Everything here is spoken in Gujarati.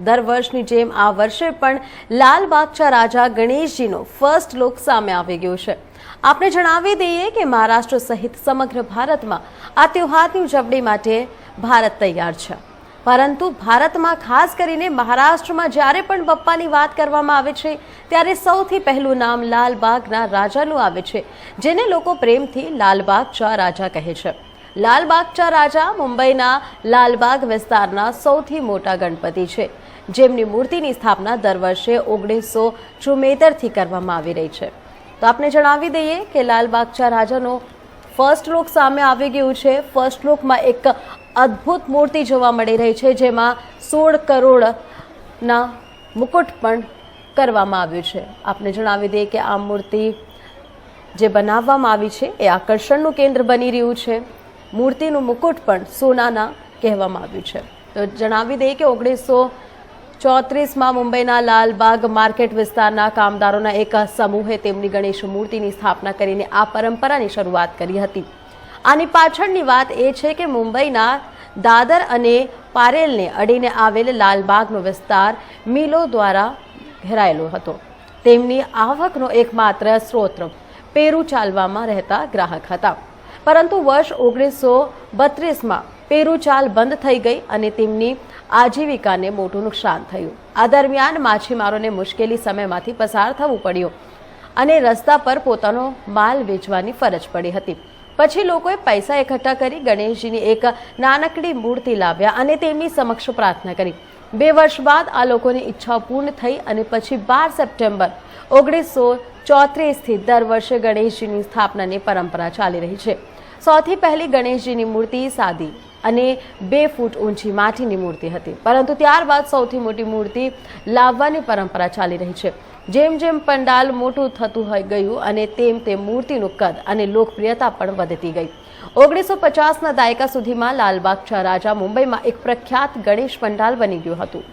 દર વર્ષની જેમ આ વર્ષે પણ લાલ રાજા ગણેશજીનો ફર્સ્ટ લુક સામે આવી ગયો છે. આપણે જણાવી દઈએ કે મહારાષ્ટ્ર સહિત સમગ્ર ભારતમાં આ તહેવારની ઉજવણી માટે ભારત તૈયાર છે. પરંતુ ભારતમાં ખાસ કરીને મહારાષ્ટ્રમાં જ્યારે પણ બપ્પાની વાત કરવામાં આવે છે, ત્યારે સૌથી પહેલું નામ લાલબાગના રાજાનું આવે છે, જેને લોકો પ્રેમથી લાલબાગ ચા રાજા કહે છે. લાલબાગ ચા રાજા મુંબઈના લાલબાગ વિસ્તારના સૌથી મોટા ગણપતિ છે. જેમની મૂર્તિની સ્થાપના દર વર્ષે ઓગણીસો ચુમ્મેતરથી કરવામાં આવી રહી છે. તો આપણે જણાવી દઈએ કે લાલબાગચા રાજાનો ફર્સ્ટ લુક સામે આવી ગયું છે. ફર્સ્ટ લુકમાં એક અદ્ભુત મૂર્તિ જોવા મળી રહી છે, જેમાં સોળ કરોડના મુકુટ પણ કરવામાં આવ્યું છે. આપણે જણાવી દઈએ કે આ મૂર્તિ જે બનાવવામાં આવી છે, એ આકર્ષણનું કેન્દ્ર બની રહ્યું છે. મૂર્તિનું મુકુટ પણ સોનાના કહેવામાં આવ્યું છે. તો જણાવી દઈએ કે ઓગણીસો ચોત્રીસમાં મુંબઈના લાલબાગ માર્કેટ વિસ્તારના કામદારોના એક સમૂહે તેમની ગણેશ મૂર્તિની સ્થાપના કરીને આ પરંપરાની શરૂઆત કરી હતી. આની પાછળની વાત એ છે કે મુંબઈના દાદર અને પારેલને અડીને આવેલ લાલબાગનો વિસ્તાર મિલો દ્વારા ઘેરાયેલો હતો. તેમની આવકનો એકમાત્ર સ્ત્રોત પેરું ચાલવામાં રહેતા ગ્રાહક હતા. પરંતુ વર્ષ ઓગણીસો બત્રીસમાં પેરુચાલ બંધ થઈ ગઈ અને તેમની આજીવિકાને મોટું નુકસાન થયું. આ દરમિયાન માછીમારોને મુશ્કેલી સમયમાંથી પસાર થવું પડ્યું અને રસ્તા પર પોતાનો માલ વેચવાની ફરજ પડી હતી. પછી લોકોએ પૈસા એકઠા કરી ગણેશજીની એક નાનકડી મૂર્તિ લાવ્યા અને તેમની સમક્ષ પ્રાર્થના કરી. બે વર્ષ બાદ આ લોકોની ઈચ્છા પૂર્ણ થઈ અને પછી બાર સપ્ટેમ્બર ઓગણીસો ચોત્રીસથી દર વર્ષે ગણેશજીની સ્થાપનાની પરંપરા ચાલી રહી છે. સૌથી પહેલી ગણેશજીની મૂર્તિ સાદી અને બે ફૂટ ઊંચી માટીની મૂર્તિ હતી. પરંતુ ત્યારબાદ સૌથી મોટી મૂર્તિ લાવવાની પરંપરા ચાલી રહી છે. જેમ જેમ પંડાલ મોટું થતું હોય ગયું અને તેમ તેમ મૂર્તિનું કદ અને લોકપ્રિયતા પણ વધતી ગઈ. ઓગણીસો પચાસના દાયકા સુધીમાં લાલબાગ ચા રાજા મુંબઈમાં એક પ્રખ્યાત ગણેશ પંડાલ બની ગયું હતું.